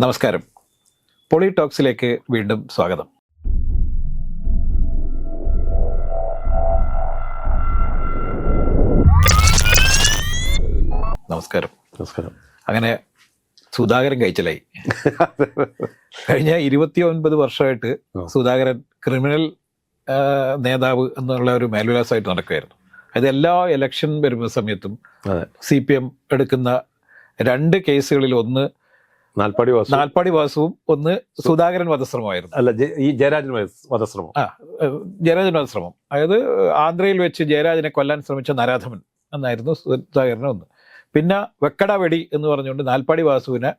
നമസ്കാരം. പൊളിടോക്സിലേക്ക് വീണ്ടും സ്വാഗതം. നമസ്കാരം. നമസ്കാരം. അങ്ങനെ സുധാകരൻ കഴിച്ചലായി. കഴിഞ്ഞ ഇരുപത്തി ഒൻപത് വർഷമായിട്ട് സുധാകരൻ ക്രിമിനൽ നേതാവ് എന്നുള്ള ഒരു മേൽവിലാസമായിട്ട് നടക്കുകയായിരുന്നു. അത് എല്ലാ ഇലക്ഷൻ വരുന്ന സമയത്തും സി പി എം എടുക്കുന്ന രണ്ട് കേസുകളിൽ ഒന്ന് നാൽപ്പാടി വാസു നാൽപ്പാടി വാസുവും ഒന്ന് സുധാകരൻ വധശ്രമമായിരുന്നു. അല്ല ഈ ജയരാജൻ വധ- വധശ്രമം. ആ ജയരാജൻ വധശ്രമം. അതായത് ആന്ധ്രയിൽ വെച്ച് ജയരാജനെ കൊല്ലാൻ ശ്രമിച്ച നരാധമൻ എന്നായിരുന്നു സുധാകരനെ ഒന്ന്. പിന്നെ വെക്കട വെടി എന്ന് പറഞ്ഞുകൊണ്ട് നാൽപ്പാടി വാസുവിനെ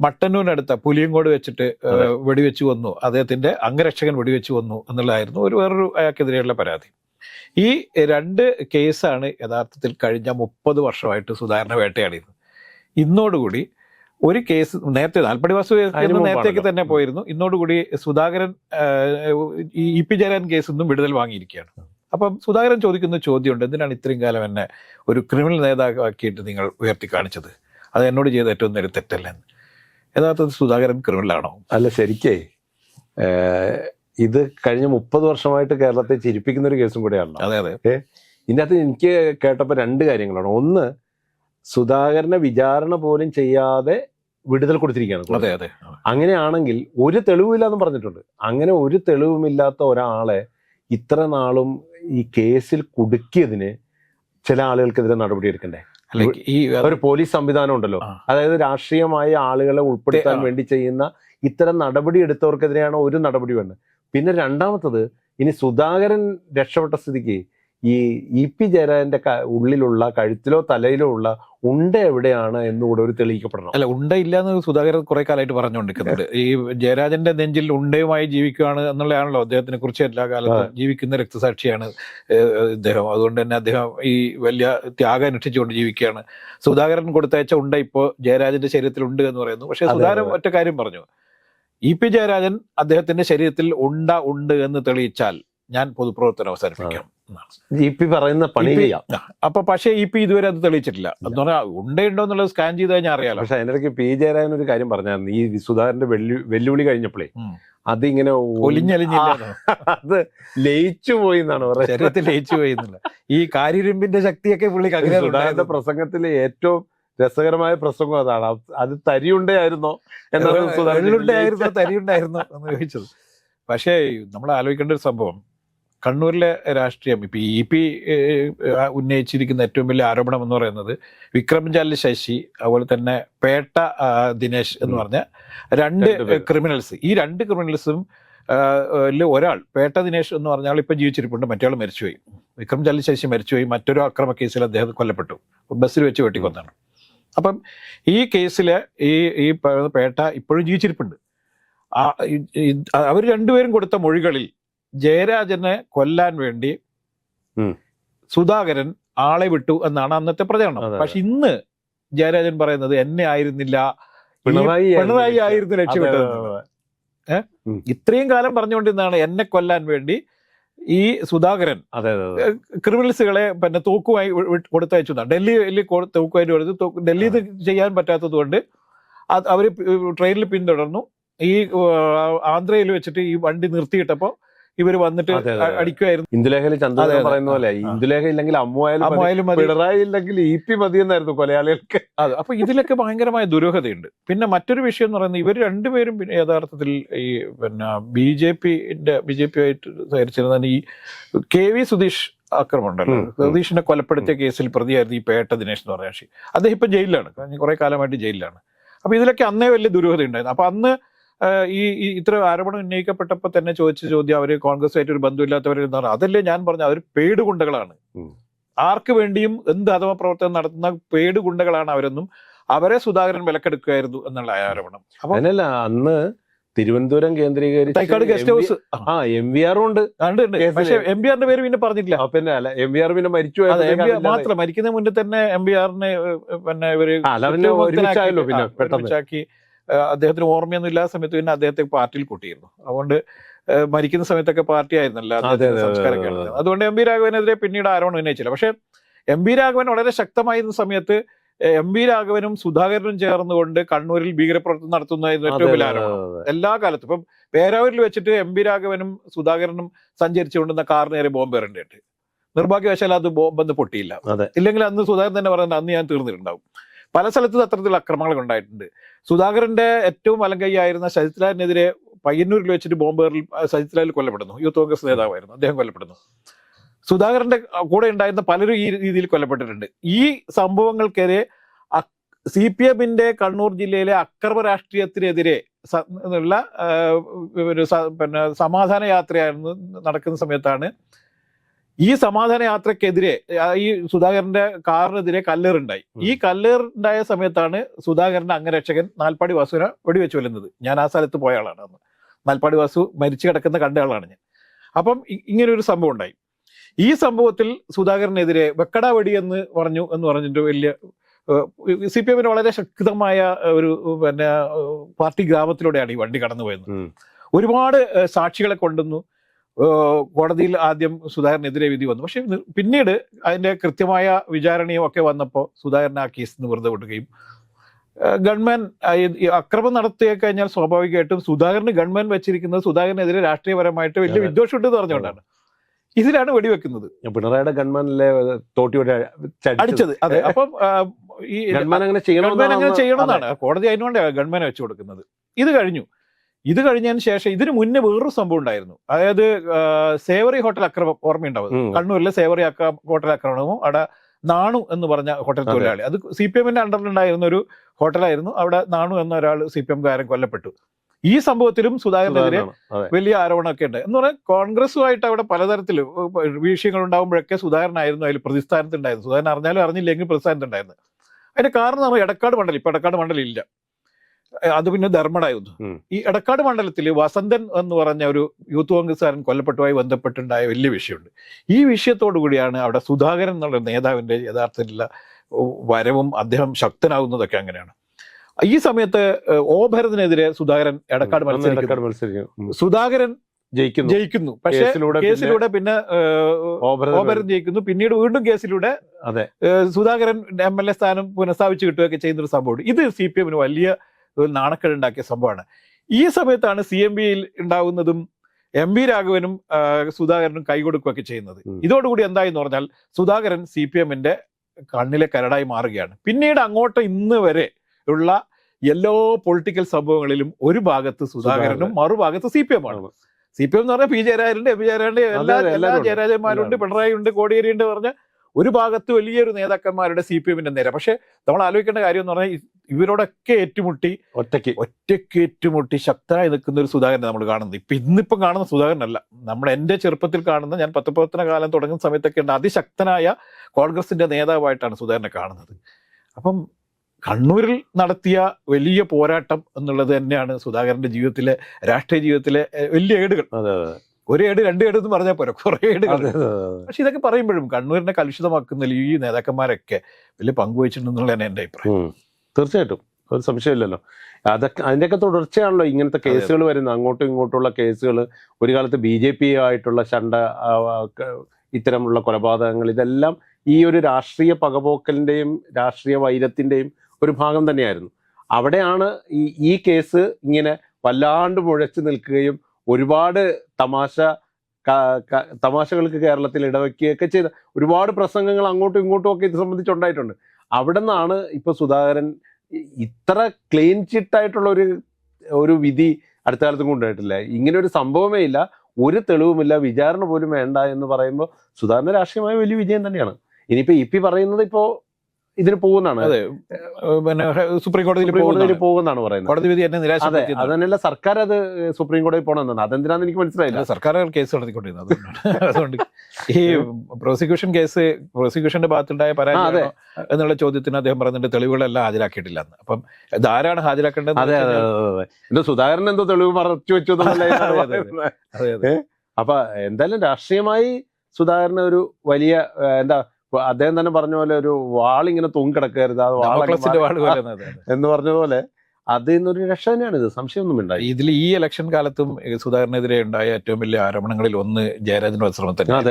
മട്ടന്നൂരിനടുത്ത പുലിയങ്കോട് വെച്ചിട്ട് വെടിവെച്ച് വന്നു. അദ്ദേഹത്തിന്റെ അംഗരക്ഷകൻ വെടിവെച്ച് വന്നു എന്നുള്ളതായിരുന്നു ഒരു വേറൊരു അയാൾക്കെതിരെയുള്ള പരാതി. ഈ രണ്ട് കേസാണ് യഥാർത്ഥത്തിൽ കഴിഞ്ഞ മുപ്പത് വർഷമായിട്ട് സുധാകരനെ വേട്ടയാടിയത്. ഇന്നോടുകൂടി ഒരു കേസ് നേരത്തെ നാൽപ്പടി വാസു നേരത്തേക്ക് തന്നെ പോയിരുന്നു. ഇന്നോടുകൂടി സുധാകരൻ ഇ പി ജയരാജൻ കേസിൽ നിന്നും വിടുതൽ വാങ്ങിയിരിക്കുകയാണ്. അപ്പം സുധാകരൻ ചോദിക്കുന്ന ചോദ്യമുണ്ട് എന്തിനാണ് ഇത്രയും കാലം എന്നെ ഒരു ക്രിമിനൽ നേതാവാക്കിയിട്ട് നിങ്ങൾ ഉയർത്തി കാണിച്ചത്? അത് എന്നോട് ചെയ്ത ഏറ്റവും നേരം തെറ്റല്ലെന്ന്. യഥാർത്ഥത്തിൽ സുധാകരൻ ക്രിമിനലാണോ? അല്ല ശരിക്കേ ഇത് കഴിഞ്ഞ മുപ്പത് വർഷമായിട്ട് കേരളത്തെ ചിരിപ്പിക്കുന്ന ഒരു കേസും കൂടെയാണല്ലോ. അതെ അതെ. ഇതിന്റെ അകത്ത് എനിക്ക് കേട്ടപ്പോൾ രണ്ട് കാര്യങ്ങളാണ്. ഒന്ന് സുധാകരനെ വിചാരണ പോലും ചെയ്യാതെ വിടുതൽ കൊടുത്തിരിക്കുകയാണ് അതെ അതെ. അങ്ങനെയാണെങ്കിൽ ഒരു തെളിവുമില്ല എന്ന് പറഞ്ഞിട്ടുണ്ട്. അങ്ങനെ ഒരു തെളിവുമില്ലാത്ത ഒരാളെ ഇത്ര നാളും ഈ കേസിൽ കുടുക്കിയതിന് ചില ആളുകൾക്കെതിരെ നടപടി എടുക്കണ്ടേ? അല്ല ഈ ഒരു പോലീസ് സംവിധാനം ഉണ്ടല്ലോ. അതായത് രാഷ്ട്രീയമായ ആളുകളെ ഉൾപ്പെടുത്താൻ വേണ്ടി ചെയ്യുന്ന ഇത്തരം നടപടി എടുത്തവർക്കെതിരെയാണ് ഒരു നടപടി വേണ്ടത്. പിന്നെ രണ്ടാമത്തത് ഇനി സുധാകരൻ രക്ഷപ്പെട്ട സ്ഥിതിക്ക് ഈ ഇ പി ജയരാജന്റെ ഉള്ളിലുള്ള കഴുത്തിലോ തലയിലോ ഉള്ള ഉണ്ട എവിടെയാണ് എന്നുകൂടെ ഒരു തെളിയിക്കപ്പെടണം. അല്ല ഉണ്ടയില്ല എന്ന് സുധാകരൻ കുറെ കാലമായിട്ട് പറഞ്ഞുകൊണ്ടിരിക്കുന്നുണ്ട്. ഈ ജയരാജന്റെ നെഞ്ചിൽ ഉണ്ടയുമായി ജീവിക്കുകയാണ് എന്നുള്ളതാണല്ലോ അദ്ദേഹത്തിനെ കുറിച്ച് എല്ലാ കാലത്തും ജീവിക്കുന്ന രക്തസാക്ഷിയാണ് ഇദ്ദേഹം അതുകൊണ്ട് തന്നെ അദ്ദേഹം ഈ വലിയ ത്യാഗം അനുഷ്ഠിച്ചുകൊണ്ട് ജീവിക്കുകയാണ്. സുധാകരൻ കൊടുത്തയച്ച ഉണ്ട ഇപ്പോൾ ജയരാജന്റെ ശരീരത്തിൽ ഉണ്ട് എന്ന് പറയുന്നു. പക്ഷെ സുധാകരൻ ഒറ്റ കാര്യം പറഞ്ഞു. ഇ പി ജയരാജൻ അദ്ദേഹത്തിന്റെ ശരീരത്തിൽ ഉണ്ട ഉണ്ട് എന്ന് തെളിയിച്ചാൽ ഞാൻ പൊതുപ്രവർത്തനം അവസാനിപ്പിക്കാം. ഇ പി പറയുന്ന പണി ചെയ്യാം. അപ്പൊ പക്ഷേ ഇ പി ഇതുവരെ അത് തെളിയിച്ചിട്ടില്ല. എന്ന് പറഞ്ഞാൽ ഉണ്ടോ എന്നുള്ളത് സ്കാൻ ചെയ്ത് കഴിഞ്ഞാൽ അറിയാലോ. പക്ഷെ അതിനിടയ്ക്ക് പി ജയരാജൻ ഒരു കാര്യം പറഞ്ഞായിരുന്നു. ഈ സുധാകരന്റെ വെല്ലു വെല്ലുവിളി കഴിഞ്ഞപ്പോഴേ. അതിങ്ങനെ ഒലിഞ്ഞലിഞ്ഞില്ല അത് ലയിച്ചു പോയി എന്നാണ് പറയുന്നത്. ശരീരത്തിൽ ലയിച്ചു പോയിന്നില്ല ഈ കാര്യരുമ്പിന്റെ ശക്തിയൊക്കെ പുള്ളിക്ക് അങ്ങനെ സുധാകരന്റെ. പ്രസംഗത്തിലെ ഏറ്റവും രസകരമായ പ്രസംഗം അതാണ്. അത് തരിയുണ്ടായിരുന്നോ എന്നാണ് തരിയുണ്ടായിരുന്നോ എന്ന് ചോദിച്ചത്. പക്ഷേ നമ്മൾ ആലോചിക്കേണ്ട ഒരു സംഭവം. കണ്ണൂരിലെ രാഷ്ട്രീയം ഇപ്പം ഇ പി ഉന്നയിച്ചിരിക്കുന്ന ഏറ്റവും വലിയ ആരോപണം എന്ന് പറയുന്നത് വിക്രംചാലി ശശി അതുപോലെ തന്നെ പേട്ട ദിനേശ് എന്ന് പറഞ്ഞ രണ്ട് ക്രിമിനൽസ്. ഈ രണ്ട് ക്രിമിനൽസും ഒരാൾ പേട്ട ദിനേശ് എന്ന് പറഞ്ഞ ആൾ ഇപ്പൊ ജീവിച്ചിരിപ്പുണ്ട്. മറ്റേ മരിച്ചുപോയി. വിക്രംചാലി ശശി മരിച്ചുപോയി. മറ്റൊരു അക്രമ കേസിൽ അദ്ദേഹം കൊല്ലപ്പെട്ടു. ബസ്സിൽ വെച്ച് വെട്ടിക്കൊന്നാണ് അപ്പം ഈ കേസിൽ ഈ ഈ പേട്ട ഇപ്പോഴും ജീവിച്ചിരിപ്പുണ്ട്. അവർ രണ്ടുപേരും കൊടുത്ത മൊഴികളിൽ ജയരാജനെ കൊല്ലാൻ വേണ്ടി സുധാകരൻ ആളെ വിട്ടു എന്നാണ് അന്നത്തെ പ്രചരണം. പക്ഷെ ഇന്ന് ജയരാജൻ പറയുന്നത് എന്നെ ആയിരുന്നില്ല പിണറായി ആയിരുന്നു ലക്ഷ്യമിട്ടത് ഇത്രയും കാലം പറഞ്ഞുകൊണ്ടിരുന്നതാണ് എന്നെ കൊല്ലാൻ വേണ്ടി ഈ സുധാകരൻ ക്രിമിനൽസുകളെ പിന്നെ തൂക്കുമായി കൊടുത്തയച്ചു ഡൽഹി ഡൽഹിയിൽ തൂക്കുമായി തൂക്കുമായിട്ട് കൊടുത്ത് ഡൽഹി ഡൽഹിയിൽ ചെയ്യാൻ പറ്റാത്തത് കൊണ്ട് അവർ ട്രെയിനിൽ പിന്തുടർന്നു. ഈ ആന്ധ്രയിൽ വെച്ചിട്ട് ഈ വണ്ടി നിർത്തിയിട്ടപ്പോ ഇവർ വന്നിട്ട്. അടിക്കുമായിരുന്നു ഇന്ദുലേഖയിൽ ചന്ദ്രൻ പറയുന്ന പോലെ ഇന്ദുലേഖ ഇല്ലെങ്കിൽ അമ്മുവായാലും പിണറായി ഇല്ലെങ്കിൽ ഇ പി മതി. എന്നായിരുന്നു കൊലയാളികൾക്ക്. അത് അപ്പൊ ഇതിലൊക്കെ ഭയങ്കരമായ ദുരൂഹതയുണ്ട്. പിന്നെ മറ്റൊരു വിഷയം എന്ന് പറയുന്നത് ഇവർ രണ്ടുപേരും പിന്നെ യഥാർത്ഥത്തിൽ ഈ പിന്നെ ബി ജെ പിന്റെ ബി ജെ പി ആയിട്ട് സഹരിച്ചിരുന്ന ഈ കെ വി സുധീഷ് ആക്രമണം ഉണ്ടല്ലോ ഉം, ഉം. സുധീഷിനെ കൊലപ്പെടുത്തിയ കേസിൽ പ്രതിയായിരുന്നു ഈ പേട്ട ദിനേശ് എന്ന് പറയുന്ന കക്ഷി അദ്ദേഹം ഇപ്പൊ ജയിലിലാണ്. കുറെ കാലമായിട്ട് ജയിലിലാണ്. അപ്പൊ ഇതിലൊക്കെ അന്നേ വലിയ ദുരൂഹത ഉണ്ടായിരുന്നു അപ്പൊ അന്ന് ഈ ഇത്ര ആരോപണം ഉന്നയിക്കപ്പെട്ടപ്പോൾ തന്നെ ചോദിച്ച ചോദ്യം അവർ കോൺഗ്രസുമായിട്ട് ഒരു ബന്ധമില്ലാത്തവരെന്ന് അതല്ലേ ഞാൻ പറഞ്ഞ അവർ പേട് ഗുണ്ടകളാണ്. ആർക്ക് വേണ്ടിയും എന്ത് അഥവാ പ്രവർത്തനം നടത്തുന്ന പേട് ഗുണ്ടകളാണ് അവരെന്നും അവരെ സുധാകരൻ വിലക്കെടുക്കുകയായിരുന്നു എന്നുള്ള ആരോപണം. അപ്പൊ അന്ന് തിരുവനന്തപുരം തൈക്കാട് ഗസ്റ്റ് ഹൗസ്. ആ എം വി ആറും ഉണ്ട്. പക്ഷേ എം ബി ആറിന്റെ പേര് പിന്നെ പറഞ്ഞിട്ടില്ല. പിന്നെ അല്ല എം ബി ആർ പിന്നെ മരിച്ചു മാത്രം മരിക്കുന്ന മുന്നേ തന്നെ എം ബി ആറിനെ പിന്നെ ഇവർ ഒരുമിച്ചായല്ലോ പിന്നെ പെട്ടെന്ന്. അദ്ദേഹത്തിന് ഓർമ്മയൊന്നും ഇല്ലാത്ത സമയത്ത് പിന്നെ അദ്ദേഹത്തെ പാർട്ടിയിൽ കൂട്ടിയിരുന്നു. അതുകൊണ്ട് മരിക്കുന്ന സമയത്തൊക്കെ പാർട്ടി ആയിരുന്നല്ലോ സംസ്കാരം നടത്തിയത്. അതുകൊണ്ട് എം ബി രാഘവനെതിരെ പിന്നീട് ആരോപണം ഉന്നയിച്ചില്ല പക്ഷെ എം ബി രാഘവൻ വളരെ ശക്തമായിരുന്ന സമയത്ത് എം വി രാഘവനും സുധാകരനും ചേർന്നുകൊണ്ട് കണ്ണൂരിൽ ഭീകരപ്രവർത്തനം നടത്തുന്നതായിരുന്നു ഏറ്റവും വലിയ ആരോപണം. എല്ലാ കാലത്തും. ഇപ്പം പേരാവൂരിൽ വെച്ചിട്ട് എം വി രാഘവനും സുധാകരനും സഞ്ചരിച്ചുകൊണ്ടിരുന്ന കാറിന് നേരെ ബോംബ് എറിഞ്ഞിട്ട് നിർഭാഗ്യവശാൽ അത് ബോംബെന്ന് പൊട്ടിയില്ല. ഇല്ലെങ്കിൽ അന്ന് സുധാകരൻ തന്നെ പറയുന്നത് അന്ന് ഞാൻ തീർന്നിട്ടുണ്ടാവും. പല സ്ഥലത്തും അത്തരത്തിലുള്ള അക്രമങ്ങൾ ഉണ്ടായിട്ടുണ്ട്. സുധാകരന്റെ ഏറ്റവും വലങ്കൈയായിരുന്ന ശരത്ലാലിനെതിരെ പയ്യന്നൂരിൽ വെച്ചിട്ട് ബോംബ് എറിൽ സജിത് ലാൽ കൊല്ലപ്പെടുന്നു. യൂത്ത് കോൺഗ്രസ് നേതാവായിരുന്നു. അദ്ദേഹം കൊല്ലപ്പെടുന്നു. സുധാകരന്റെ കൂടെ ഉണ്ടായിരുന്ന പലരും ഈ രീതിയിൽ കൊല്ലപ്പെട്ടിട്ടുണ്ട്. ഈ സംഭവങ്ങൾക്കെതിരെ സി പി എമ്മിന്റെ കണ്ണൂർ ജില്ലയിലെ അക്രമ രാഷ്ട്രീയത്തിനെതിരെ ഉള്ള പിന്നെ സമാധാന യാത്രയായിരുന്നു നടക്കുന്ന സമയത്താണ് ഈ സമാധാന യാത്രക്കെതിരെ ഈ സുധാകരന്റെ കാറിനെതിരെ കല്ലേറുണ്ടായി. ഈ കല്ലേറുണ്ടായ സമയത്താണ് സുധാകരന്റെ അംഗരക്ഷകൻ നാൽപ്പാടി വാസുവിനെ വെടിവെച്ച് കൊല്ലുന്നത്. ഞാൻ ആ സ്ഥലത്ത് പോയ ആളാണ് അന്ന്. നാൽപ്പാടി വാസു മരിച്ചു കിടക്കുന്ന കണ്ട ആളാണ് ഞാൻ. അപ്പം ഇങ്ങനെ ഒരു സംഭവം ഉണ്ടായി. ഈ സംഭവത്തിൽ സുധാകരനെതിരെ വെക്കട വെടി എന്ന് പറഞ്ഞു എന്ന് പറഞ്ഞിട്ട് വലിയ സി പി എമ്മിന് വളരെ ശക്തമായ ഒരു പിന്നെ പാർട്ടി ഗ്രാമത്തിലൂടെയാണ് ഈ വണ്ടി കടന്നു പോയത് ഒരുപാട് സാക്ഷികളെ കൊണ്ടുവന്നു. കോടതിയിൽ ആദ്യം സുധാകരനെതിരെ വിധി വന്നു. പക്ഷെ പിന്നീട് അതിന്റെ കൃത്യമായ വിചാരണയും ഒക്കെ വന്നപ്പോൾ സുധാകരൻ ആ കേസിൽ നിന്ന് വെറുതെ വിടുകയും ഗവൺമെന്റ് അക്രമം നടത്തിയേ കഴിഞ്ഞാൽ സ്വാഭാവികമായിട്ടും സുധാകരന് ഗവൺമെന്റ് വെച്ചിരിക്കുന്നത് സുധാകരനെതിരെ രാഷ്ട്രീയപരമായിട്ട് വലിയ വിദ്വേഷം വിദ്വേഷമുണ്ടെന്ന് പറഞ്ഞുകൊണ്ടാണ്. ഇതിലാണ് വെടിവെക്കുന്നത്. പിണറായിയുടെ ഗൺമാനിലെ തോട്ടിയോടെ അടിച്ചത്. അതെ. അപ്പം ഈ ഗൺമാൻ അങ്ങനെ ഗവൺമെന്റ് അങ്ങനെ ചെയ്യണമെന്നാണ്. ചെയ്യണമെന്നാണ് കോടതി അതിനുകൊണ്ടാണ് ഗവൺമെന്റ് വെച്ചു കൊടുക്കുന്നത് ഇത് കഴിഞ്ഞു. ഇത് കഴിഞ്ഞതിന് ശേഷം ഇതിന് മുന്നേ വേറൊരു സംഭവം ഉണ്ടായിരുന്നു. അതായത് സേവറി ഹോട്ടൽ അക്രമം ഓർമ്മയുണ്ടാവും. കണ്ണൂരിലെ സേവറി അക്ര ഹോട്ടൽ ആക്രമണവും അവിടെ നാണു എന്ന് പറഞ്ഞ ഹോട്ടൽ തൊഴിലാളി. അത് സി പി എമ്മിന്റെ അണ്ടറിലുണ്ടായിരുന്ന ഒരു ഹോട്ടലായിരുന്നു. അവിടെ നാണു എന്ന ഒരാൾ സി പി എംകാരൻ കൊല്ലപ്പെട്ടു. ഈ സംഭവത്തിലും സുധാകരനെതിരെ വലിയ ആരോപണമൊക്കെ ഉണ്ട്. എന്ന് പറഞ്ഞാൽ കോൺഗ്രസുമായിട്ട് അവിടെ പലതരത്തിൽ വിഷയങ്ങൾ ഉണ്ടാകുമ്പോഴൊക്കെ സുധാകരനായിരുന്നു. അതിൽ പ്രതിസ്ഥാനത്തുണ്ടായിരുന്നു സുധാകരൻ അറിഞ്ഞാലും അറിഞ്ഞില്ലെങ്കിൽ പ്രതിസ്ഥാനത്തുണ്ടായിരുന്നു അതിന്റെ കാരണം നമ്മൾ എടക്കാട് മണ്ഡലം. ഇപ്പൊ എടക്കാട് മണ്ഡലം ഇല്ല. അത് പിന്നെ ധർമ്മടായിരുന്നു ഉം. ഈ എടക്കാട് മണ്ഡലത്തിൽ വസന്തൻ എന്ന് പറഞ്ഞ ഒരു യൂത്ത് കോൺഗ്രസ്സുകാരൻ കൊല്ലപ്പെട്ടുമായി ബന്ധപ്പെട്ടുണ്ടായ വലിയ വിഷയമുണ്ട്. ഈ വിഷയത്തോടു കൂടിയാണ് അവിടെ സുധാകരൻ എന്നുള്ള നേതാവിന്റെ യഥാർത്ഥത്തിലുള്ള വരവും അദ്ദേഹം ശക്തനാകുന്നതൊക്കെ അങ്ങനെയാണ്. ഈ സമയത്ത് ഓ ഭരതിനെതിരെ സുധാകരൻ എടക്കാട് മത്സരിക്കും സുധാകരൻ ജയിക്കുന്നു. ജയിക്കുന്നു. പക്ഷേ കേസിലൂടെ പിന്നെ ഓബരൻ ജയിക്കുന്നു. പിന്നീട് വീണ്ടും കേസിലൂടെ അതെ. സുധാകരൻ എം എൽ എ സ്ഥാനം പുനഃസ്ഥാപിച്ചു കിട്ടുകയൊക്കെ ചെയ്യുന്ന ഒരു സംഭവമുണ്ട്. ഇത് സി പി എമ്മിന് വലിയ ഒരു നാണക്കേടുണ്ടാക്കിയ സംഭവമാണ് ഈ സമയത്താണ് സി എം ബിയിൽ ഉണ്ടാകുന്നതും എം വി രാഘവനും സുധാകരനും കൈകൊടുക്കുകയൊക്കെ ചെയ്യുന്നത്. ഇതോടുകൂടി എന്തായെന്ന് പറഞ്ഞാൽ സുധാകരൻ സി പി എമ്മിന്റെ കണ്ണിലെ കരടായി മാറുകയാണ് പിന്നീട് അങ്ങോട്ട് ഇന്ന് വരെ ഉള്ള എല്ലാ പൊളിറ്റിക്കൽ സംഭവങ്ങളിലും ഒരു ഭാഗത്ത് സുധാകരനും. മറുഭാഗത്ത് സി പി എം ആണ്. സി പി എം എന്ന് പറഞ്ഞാൽ പി ജയരാജനുണ്ട് എം പി ജയരാജന്റെ എല്ലാ എല്ലാ. ജയരാജന്മാരുണ്ട് പിണറായി ഉണ്ട് കോടിയേരി ഉണ്ട് പറഞ്ഞ ഒരു ഭാഗത്ത് വലിയൊരു നേതാക്കന്മാരുടെ സി പി എമ്മിന്റെ നേരെ പക്ഷെ നമ്മൾ ആലോചിക്കേണ്ട കാര്യം എന്ന് പറഞ്ഞാൽ ഇവരോടൊക്കെ ഏറ്റുമുട്ടി ഒറ്റയ്ക്ക്. ഒറ്റയ്ക്ക് ഏറ്റുമുട്ടി ശക്തനായി നിൽക്കുന്ന ഒരു സുധാകരനെ നമ്മൾ കാണുന്നത്. ഇപ്പൊ ഇന്നിപ്പം കാണുന്ന സുധാകരനല്ല. നമ്മൾ എന്റെ ചെറുപ്പത്തിൽ കാണുന്ന ഞാൻ പത്രപ്രവർത്തന കാലം തുടങ്ങുന്ന സമയത്തൊക്കെ ഉണ്ട് അതിശക്തനായ കോൺഗ്രസിന്റെ നേതാവായിട്ടാണ് സുധാകരനെ കാണുന്നത്. അപ്പം കണ്ണൂരിൽ നടത്തിയ വലിയ പോരാട്ടം എന്നുള്ളത് തന്നെയാണ് സുധാകരന്റെ ജീവിതത്തിലെ രാഷ്ട്രീയ ജീവിതത്തിലെ വലിയ ഏടുകൾ. ഒരു ഏട് രണ്ട് ഏട് എന്ന് പറഞ്ഞാൽ പോരാ കുറെ ഏടുകൾ. പക്ഷെ ഇതൊക്കെ പറയുമ്പോഴും കണ്ണൂരിനെ കലുഷിതമാക്കുന്നതിൽ ഈ നേതാക്കന്മാരൊക്കെ വലിയ പങ്കുവച്ചിട്ടുണ്ടെന്നുള്ളതാണ് എന്റെ അഭിപ്രായം. തീർച്ചയായിട്ടും. ഒരു സംശയമില്ലല്ലോ. അതൊക്കെ അതിന്റെയൊക്കെ തുടർച്ചയാണല്ലോ ഇങ്ങനത്തെ കേസുകൾ വരുന്നത്. അങ്ങോട്ടും ഇങ്ങോട്ടുള്ള കേസുകൾ ഒരു കാലത്ത് ബി ജെ പി ആയിട്ടുള്ള ചണ്ട ഇത്തരമുള്ള കൊലപാതകങ്ങൾ ഇതെല്ലാം ഈ ഒരു രാഷ്ട്രീയ പകപോക്കലിന്റെയും രാഷ്ട്രീയ വൈരത്തിന്റെയും ഒരു ഭാഗം തന്നെയായിരുന്നു. അവിടെയാണ് ഈ ഈ കേസ് ഇങ്ങനെ വല്ലാണ്ട് മുഴച്ചു നിൽക്കുകയും ഒരുപാട് തമാശ തമാശകൾക്ക് കേരളത്തിൽ ഇടവയ്ക്കുകയൊക്കെ ചെയ്ത ഒരുപാട് പ്രസംഗങ്ങൾ അങ്ങോട്ടും ഇങ്ങോട്ടും ഒക്കെ ഇത് സംബന്ധിച്ചുണ്ടായിട്ടുണ്ട് അവിടെ നിന്നാണ് ഇപ്പൊ സുധാകരൻ ഇത്ര ക്ലീൻ ചിട്ടായിട്ടുള്ള ഒരു ഒരു വിധി അടുത്ത കാലത്തും കൊണ്ടുപോയിട്ടില്ല ഇങ്ങനെ ഒരു സംഭവമേ ഇല്ല. ഒരു തെളിവുമില്ല. വിചാരണ പോലും വേണ്ട എന്ന് പറയുമ്പോൾ സുധാകരന്റെ രാഷ്ട്രീയമായ വലിയ വിജയം തന്നെയാണ്. ഇനിയിപ്പോ ഇ പി പറയുന്നത് ഇപ്പോ ഇതിന് പോകുന്നതാണ്. അതെ. പിന്നെ സുപ്രീം കോടതിയിൽ പോകുന്നതാണ്. പറയുന്നത്. കോടതി വിധി എന്നെ നിരാശ അത് അതന്നെയല്ല സർക്കാർ അത് സുപ്രീം കോടതി പോകണമെന്നാണ്. അതെന്തിനാന്ന് എനിക്ക് മനസ്സിലായില്ല. സർക്കാർ കേസ് നടത്തിക്കൊണ്ടിരുന്നത് അതുകൊണ്ട് ഈ പ്രോസിക്യൂഷൻ കേസ് പ്രോസിക്യൂഷന്റെ ഭാഗത്തുണ്ടായ പരാതി പരാജയം. എന്നുള്ള ചോദ്യത്തിന് അദ്ദേഹം പറഞ്ഞിട്ട് തെളിവുകളെല്ലാം ഹാജരാക്കിയിട്ടില്ല എന്ന്. അപ്പം ഇതാരാണ് ഹാജരാക്കേണ്ടത് അതെ അതെ അതെ എന്തോ സുധാകരൻ എന്തോ തെളിവ് മറച്ചു വെച്ചു അപ്പൊ എന്തായാലും രാഷ്ട്രീയമായി സുധാകരന് ഒരു വലിയ എന്താ അദ്ദേഹം തന്നെ പറഞ്ഞ പോലെ ഒരു വാളിങ്ങനെ തൂങ്ങിക്കിടക്കരുത് അത് വാളിന്റെ ഡെമോക്രസിന്റെ വാൾ മാറി- പോലെ. എന്ന് അതിൽ നിന്നൊരു രക്ഷ തന്നെയാണ് ഇത് സംശയമൊന്നും ഉണ്ടായി ഇതിൽ ഈ ഇലക്ഷൻ കാലത്തും സുധാകരനെതിരെ ഉണ്ടായ ഏറ്റവും വലിയ ആരോപണങ്ങളിൽ ഒന്ന് ജയരാജന്റെ വസ്ത്രമം തന്നെ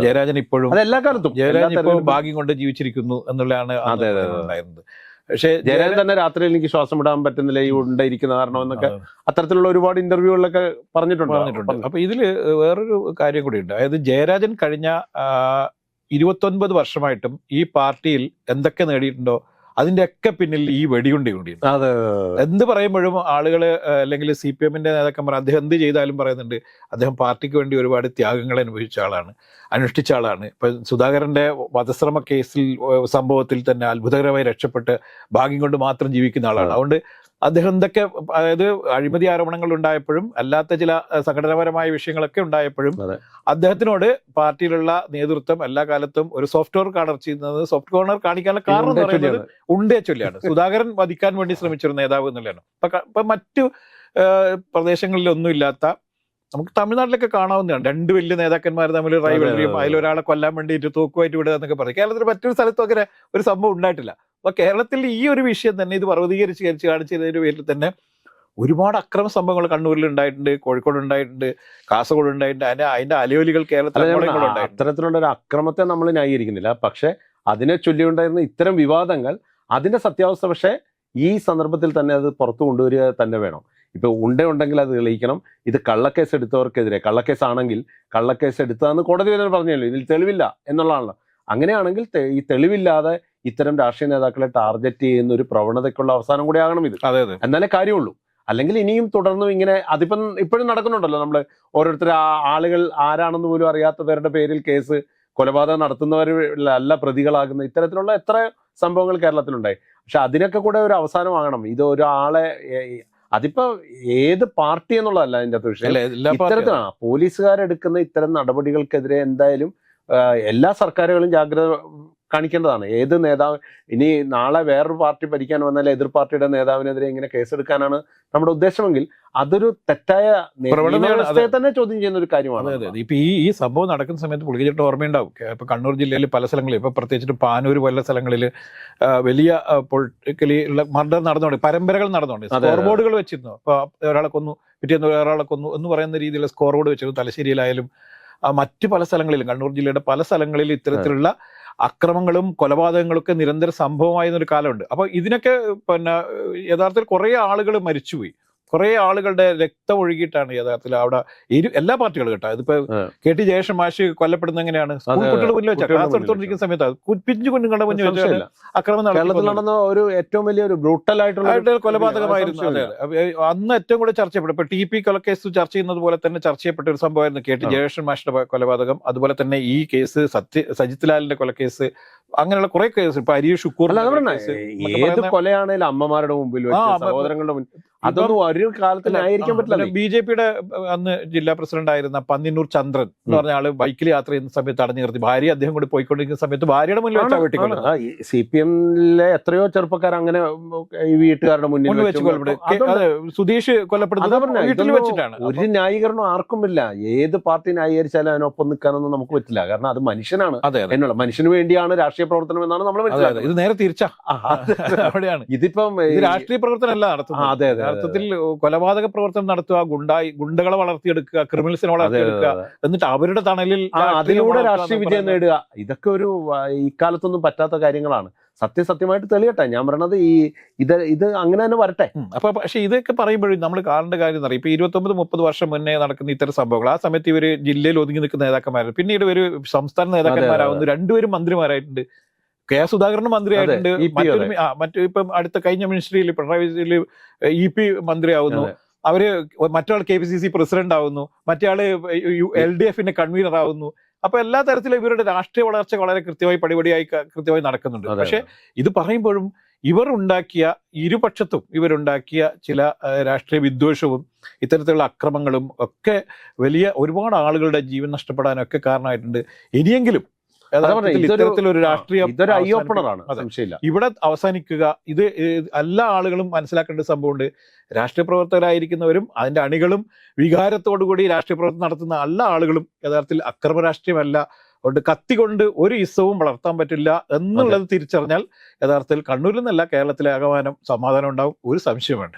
ജയരാജൻ ഇപ്പോഴും എല്ലാ കാലത്തും. ജയരാജൻ ഇപ്പോഴും ഭാഗ്യം കൊണ്ട് ജീവിച്ചിരിക്കുന്നു എന്നുള്ളതാണ് അതെ, അതെ, അതെ. ഉണ്ടായിരുന്നത്. പക്ഷേ ജയരാജൻ തന്നെ രാത്രിയിൽ എനിക്ക് ശ്വാസം വിടാൻ പറ്റുന്നില്ല ഈ ഉണ്ടായിരിക്കുന്ന കാരണം എന്നൊക്കെ അത്തരത്തിലുള്ള ഒരുപാട് ഇന്റർവ്യൂകളിലൊക്കെ പറഞ്ഞിട്ടുണ്ട്. പറഞ്ഞിട്ടുണ്ട്. അപ്പൊ ഇതിൽ വേറൊരു കാര്യം കൂടി ഉണ്ട്. അതായത് ജയരാജൻ കഴിഞ്ഞ ഇരുപത്തൊൻപത് വർഷമായിട്ടും ഈ പാർട്ടിയിൽ എന്തൊക്കെ നേടിയിട്ടുണ്ടോ അതിന്റെയൊക്കെ പിന്നിൽ ഈ വെടിയുണ്ടി കൊണ്ടിരുന്നു അതെ എന്ത് പറയുമ്പോഴും ആളുകൾ അല്ലെങ്കിൽ സി പി എമ്മിന്റെ നേതാക്കന്മാർ അദ്ദേഹം എന്ത് ചെയ്താലും പറയുന്നുണ്ട്. അദ്ദേഹം പാർട്ടിക്ക് വേണ്ടി ഒരുപാട് ത്യാഗങ്ങൾ അനുഭവിച്ച ആളാണ് അനുഷ്ഠിച്ച ആളാണ്. ഇപ്പൊ സുധാകരന്റെ വധശ്രമ കേസിൽ സംഭവത്തിൽ തന്നെ അത്ഭുതകരമായി രക്ഷപ്പെട്ട് ഭാഗ്യം കൊണ്ട് മാത്രം ജീവിക്കുന്ന ആളാണ്. അതുകൊണ്ട് അദ്ദേഹം എന്തൊക്കെ അതായത് അഴിമതി ആരോപണങ്ങൾ ഉണ്ടായപ്പോഴും അല്ലാത്ത ചില സംഘടനാപരമായ വിഷയങ്ങളൊക്കെ ഉണ്ടായപ്പോഴും അദ്ദേഹത്തിനോട് പാർട്ടിയിലുള്ള നേതൃത്വം എല്ലാ കാലത്തും ഒരു സോഫ്റ്റ് കാർഡർ ചെയ്യുന്നത് സോഫ്റ്റ് കോർണർ കാണിക്കാനുള്ള കാരണം എന്ന് പറയുന്നത് ഉണ്ടേ ചൊല്ലിയാണ്. സുധാകരൻ വധിക്കാൻ വേണ്ടി ശ്രമിച്ചൊരു നേതാവ് എന്നുള്ളതാണ്. ഇപ്പൊ മറ്റു പ്രദേശങ്ങളിലൊന്നും ഇല്ലാത്ത നമുക്ക് തമിഴ്നാട്ടിലൊക്കെ കാണാവുന്നതാണ്. രണ്ട് വലിയ നേതാക്കന്മാർ തമ്മിൽ റൈവലറിയും അതെ. അതിലൊരാളെ കൊല്ലാൻ വേണ്ടിയിട്ട് തോക്കുമായിട്ട് വിടുക എന്നൊക്കെ പറയും. കേരളത്തിൽ മറ്റൊരു സ്ഥലത്തും അങ്ങനെ ഒരു സംഭവം ഉണ്ടായിട്ടില്ല. അപ്പൊ കേരളത്തിൽ ഈ ഒരു വിഷയം തന്നെ ഇത് പർവതീകരിച്ച് കരിച്ച് കാണിച്ചതിന്റെ പേരിൽ തന്നെ ഒരുപാട് അക്രമ സംഭവങ്ങൾ കണ്ണൂരിൽ ഉണ്ടായിട്ടുണ്ട് കോഴിക്കോട് ഉണ്ടായിട്ടുണ്ട് കാസർഗോഡ് ഉണ്ടായിട്ടുണ്ട് അതിന്റെ അതിന്റെ അലയോലികൾ കേരളത്തിൽ അത്തരത്തിലുള്ള ഒരു അക്രമത്തെ നമ്മൾ ന്യായീകരിക്കുന്നില്ല. പക്ഷെ അതിനെ ചൊല്ലിയുണ്ടായിരുന്ന ഇത്തരം വിവാദങ്ങൾ അതിന്റെ സത്യാവസ്ഥ പക്ഷെ ഈ സന്ദർഭത്തിൽ തന്നെ അത് പുറത്തു കൊണ്ടുവരിക തന്നെ വേണം. ഇപ്പൊ ഉണ്ടേ ഉണ്ടെങ്കിൽ അത് തെളിയിക്കണം. ഇത് കള്ളക്കേസ് എടുത്തവർക്കെതിരെ കള്ളക്കേസ് ആണെങ്കിൽ കള്ളക്കേസ് എടുത്തതെന്ന് കോടതി വരെ പറഞ്ഞല്ലോ ഇതിൽ തെളിവില്ല എന്നുള്ളതാണല്ലോ. അങ്ങനെയാണെങ്കിൽ ഈ തെളിവില്ലാതെ ഇത്തരം രാഷ്ട്രീയ നേതാക്കളെ ടാർഗറ്റ് ചെയ്യുന്ന ഒരു പ്രവണതയ്ക്കുള്ള അവസാനം കൂടി ആകണം ഇത്. അതെ അതെ. എന്നാലേ കാര്യമുള്ളൂ. അല്ലെങ്കിൽ ഇനിയും തുടർന്നും ഇങ്ങനെ അതിപ്പം ഇപ്പോഴും നടക്കുന്നുണ്ടല്ലോ നമ്മൾ ഓരോരുത്തർ ആളുകൾ ആരാണെന്ന് പോലും അറിയാത്തവരുടെ പേരിൽ കേസ് കൊലപാതകം നടത്തുന്നവരല്ല പ്രതികളാകുന്ന ഇത്തരത്തിലുള്ള എത്ര സംഭവങ്ങൾ കേരളത്തിലുണ്ടായി. പക്ഷെ അതിനൊക്കെ കൂടെ ഒരു അവസാനമാകണം ഇത് ഒരാളെ അതിപ്പോ ഏത് പാർട്ടി എന്നുള്ളതല്ല അതിന്റെ അകത്ത് വിഷയം. ഇത്തരത്തിലാണ് പോലീസുകാരെടുക്കുന്ന ഇത്തരം നടപടികൾക്കെതിരെ എന്തായാലും എല്ലാ സർക്കാരുകളും ജാഗ്രത കാണിക്കേണ്ടതാണ്. ഏത് നേതാവ് ഇനി നാളെ വേറൊരു പാർട്ടി ഭരിക്കാൻ വന്നാൽ എതിർ പാർട്ടിയുടെ നേതാവിനെതിരെ ഇങ്ങനെ കേസെടുക്കാനാണ് നമ്മുടെ ഉദ്ദേശമെങ്കിൽ അതൊരു തെറ്റായ. തന്നെ ചോദ്യം ചെയ്യുന്ന ഒരു കാര്യമാണ് അതെ ഇപ്പൊ ഈ ഈ സംഭവം നടക്കുന്ന സമയത്ത് പുള്ളിക്കിട്ട് ഓർമ്മയുണ്ടാവും. ഇപ്പൊ കണ്ണൂർ ജില്ലയിൽ പല സ്ഥലങ്ങളിൽ ഇപ്പൊ പ്രത്യേകിച്ചിട്ട് പാനൂർ പല സ്ഥലങ്ങളിൽ വലിയ പൊളിറ്റിക്കലി ഉള്ള മർഡർ നടന്നുകൊണ്ട് പരമ്പരകൾ നടന്നുകൊണ്ട് സ്കോർ ബോർഡുകൾ വെച്ചിരുന്നു. അപ്പൊ ഒരാളെ കൊന്നു പിറ്റേന്ന് ഒരാളെ കൊന്നു എന്ന് പറയുന്ന രീതിയിലുള്ള സ്കോർ ബോർഡ് വെച്ചിരുന്നു തലശ്ശേരിയിലായാലും മറ്റു മറ്റ് പല സ്ഥലങ്ങളിലും കണ്ണൂർ ജില്ലയുടെ പല സ്ഥലങ്ങളിലും ഇത്തരത്തിലുള്ള അക്രമങ്ങളും കൊലപാതകങ്ങളൊക്കെ നിരന്തര സംഭവമായിരുന്ന ഒരു കാലമുണ്ട്. അപ്പോൾ ഇതിനൊക്കെ പിന്നെ യഥാർത്ഥത്തിൽ കുറേ ആളുകൾ മരിച്ചുപോയി. കുറെ ആളുകളുടെ രക്തം ഒഴുകിയിട്ടാണ് യഥാർത്ഥത്തിൽ അവിടെ ഇരു എല്ലാ പാർട്ടികളും കേട്ടോ. ഇതിപ്പോ. കെ ടി ജയേഷൻ മാഷ് കൊല്ലപ്പെടുന്ന എങ്ങനെയാണ്? മുന്നിൽ വെച്ചാൽ ക്ലാസ് മുന്നിൽ എടുത്തോണ്ടിരിക്കുന്ന സമയത്ത്. പിഞ്ചു കുഞ്ഞുങ്ങളുടെ മുന്നിൽ വെച്ചാണ് അക്രമം കേരളത്തിൽ നടന്ന ഒരു ഏറ്റവും വലിയ ഒരു ബ്രൂട്ടൽ ആയിട്ടുള്ള കൊലപാതകമായിരുന്നു. അന്ന് ഏറ്റവും കൂടുതൽ ചർച്ച ചെയ്യപ്പെട്ടു. ഇപ്പൊ ടി പി കൊലക്കേസ് ചർച്ച ചെയ്യുന്നത് പോലെ തന്നെ ചർച്ച ചെയ്യപ്പെട്ട ഒരു സംഭവമായിരുന്നു കെ ടി ജയേഷൻ ജയകൃഷ്ണൻ മാഷിന്റെ കൊലപാതകം. അതുപോലെ തന്നെ ഈ കേസ് സത്യ സജിത് ലാലിന്റെ കൊലക്കേസ്. അങ്ങനെയുള്ള കുറെ കേസ് ഇപ്പൊ അരീഷ് ഏത് കൊലയാണേലും അമ്മമാരുടെ മുമ്പിൽ സഹോദരങ്ങളുടെ മുമ്പിൽ അതൊന്നും ഒരു കാലത്ത് ന്യായീകരിക്കാൻ പറ്റില്ല ബി ജെ പിയുടെ അന്ന് ജില്ലാ പ്രസിഡന്റ് ആയിരുന്ന പന്നിന്നൂർ ചന്ദ്രൻ എന്ന് പറഞ്ഞ ആൾ ബൈക്കിൽ യാത്ര ചെയ്യുന്ന സമയത്ത് അടഞ്ഞു നിർത്തി. ഭാര്യ അദ്ദേഹം കൂടി പോയിക്കൊണ്ടിരിക്കുന്ന സമയത്ത് ഭാര്യയുടെ മുന്നിൽ വെച്ചാൽ വെട്ടിക്കൊള്ളു സി പി എമ്മിലെ എത്രയോ ചെറുപ്പക്കാർ അങ്ങനെ ഈ വീട്ടുകാരുടെ മുന്നിൽ വെച്ച് കൊല്ലപ്പെടും സുധീഷ് കൊല്ലപ്പെടുന്നത് വീട്ടിൽ വെച്ചിട്ടാണ്. ഒരു ന്യായീകരണം ആർക്കുമില്ല ഏത് പാർട്ടി ന്യായീകരിച്ചാലും അതിനൊപ്പം നിൽക്കാനൊന്നും നമുക്ക് പറ്റില്ല. കാരണം അത് മനുഷ്യനാണ് എന്നുള്ള മനുഷ്യന് വേണ്ടിയാണ് രാഷ്ട്രീയ പ്രവർത്തനം എന്നാണ് നമ്മൾ മനസ്സിലാക്കുന്നത് ഇത് നേരെ തിരിച്ചാ. ആ, അത് അവിടെയാണ്. ഇതിപ്പം രാഷ്ട്രീയ പ്രവർത്തനം അല്ല നടത്തുന്നത് അതെ അതെ യഥാർത്ഥത്തിൽ കൊലപാതക പ്രവർത്തനം നടത്തുക ഗുണ്ടായി ഗുണ്ടകളെ വളർത്തിയെടുക്കുക ക്രിമിനൽസിനെ വളർത്തിയെടുക്കുക എന്നിട്ട് അവരുടെ തണലിൽ അതിലൂടെ രാഷ്ട്രീയ വിജയം നേടുക. ഇതൊക്കെ ഒരു ഇക്കാലത്തൊന്നും പറ്റാത്ത കാര്യങ്ങളാണ്. സത്യസത്യമായിട്ട് തെളിയട്ടെ. ഞാൻ പറയണത് ഈ ഇത് ഇത് അങ്ങനെ തന്നെ വരട്ടെ. അപ്പൊ പക്ഷെ ഇതൊക്കെ പറയുമ്പോഴും നമ്മൾ കാണേണ്ട കാര്യം എന്ന് പറയും ഇപ്പൊ ഇരുപത്തൊമ്പത് മുപ്പത് വർഷം മുന്നേ നടക്കുന്ന ഇത്തരം സംഭവങ്ങൾ. ആ സമയത്ത് ഇവർ ജില്ലയിൽ ഒതുങ്ങി നിൽക്കുന്ന നേതാക്കന്മാരായിരുന്നു പിന്നീട് ഒരു സംസ്ഥാന നേതാക്കന്മാരാവുന്നു. രണ്ടുപേരും മന്ത്രിമാരായിട്ടുണ്ട്. കെ സുധാകരൻ മന്ത്രിയായിട്ടുണ്ട്. മറ്റൊരു മറ്റു ഇപ്പം അടുത്ത കഴിഞ്ഞ മിനിസ്ട്രിയിൽ പിണറായി വിജയൻ ഇ പി മന്ത്രിയാവുന്നു. അവർ മറ്റൊരാൾ K P C C president ആവുന്നു മറ്റേ എൽ ഡി എഫിന്റെ കൺവീനർ ആവുന്നു അപ്പൊ എല്ലാ തരത്തിലും ഇവരുടെ രാഷ്ട്രീയ വളർച്ച വളരെ കൃത്യമായി പടിപടിയായി കൃത്യമായി നടക്കുന്നുണ്ട്. പക്ഷെ ഇത് പറയുമ്പോഴും ഇവർ ഉണ്ടാക്കിയ ഇരുപക്ഷത്തും ഇവരുണ്ടാക്കിയ ചില രാഷ്ട്രീയ വിദ്വേഷവും ഇത്തരത്തിലുള്ള അക്രമങ്ങളും ഒക്കെ വലിയ ഒരുപാട് ആളുകളുടെ ജീവൻ നഷ്ടപ്പെടാനൊക്കെ കാരണമായിട്ടുണ്ട്. ഇനിയെങ്കിലും ഇത്തരത്തിലൊരു രാഷ്ട്രീയ ഇതൊരു ഐ ഓപ്പണറാണ് അതെ. സംശയമില്ല. ഇവിടെ അവസാനിക്കുക ഇത് എല്ലാ ആളുകളും മനസ്സിലാക്കേണ്ട സംഭവമുണ്ട്. രാഷ്ട്രീയ പ്രവർത്തകരായിരിക്കുന്നവരും അതിന്റെ അണികളും വികാരത്തോടുകൂടി രാഷ്ട്രീയ പ്രവർത്തനം നടത്തുന്ന എല്ലാ ആളുകളും യഥാർത്ഥത്തിൽ അക്രമ രാഷ്ട്രീയമല്ല. അതുകൊണ്ട് കത്തി കൊണ്ട് ഒരു ഇസവും വളർത്താൻ പറ്റില്ല എന്നുള്ളത് തിരിച്ചറിഞ്ഞാൽ യഥാർത്ഥത്തിൽ കണ്ണൂരിൽ നിന്നല്ല കേരളത്തിലെ ആകമാനം സമാധാനം ഉണ്ടാവും. ഒരു സംശയം വേണ്ട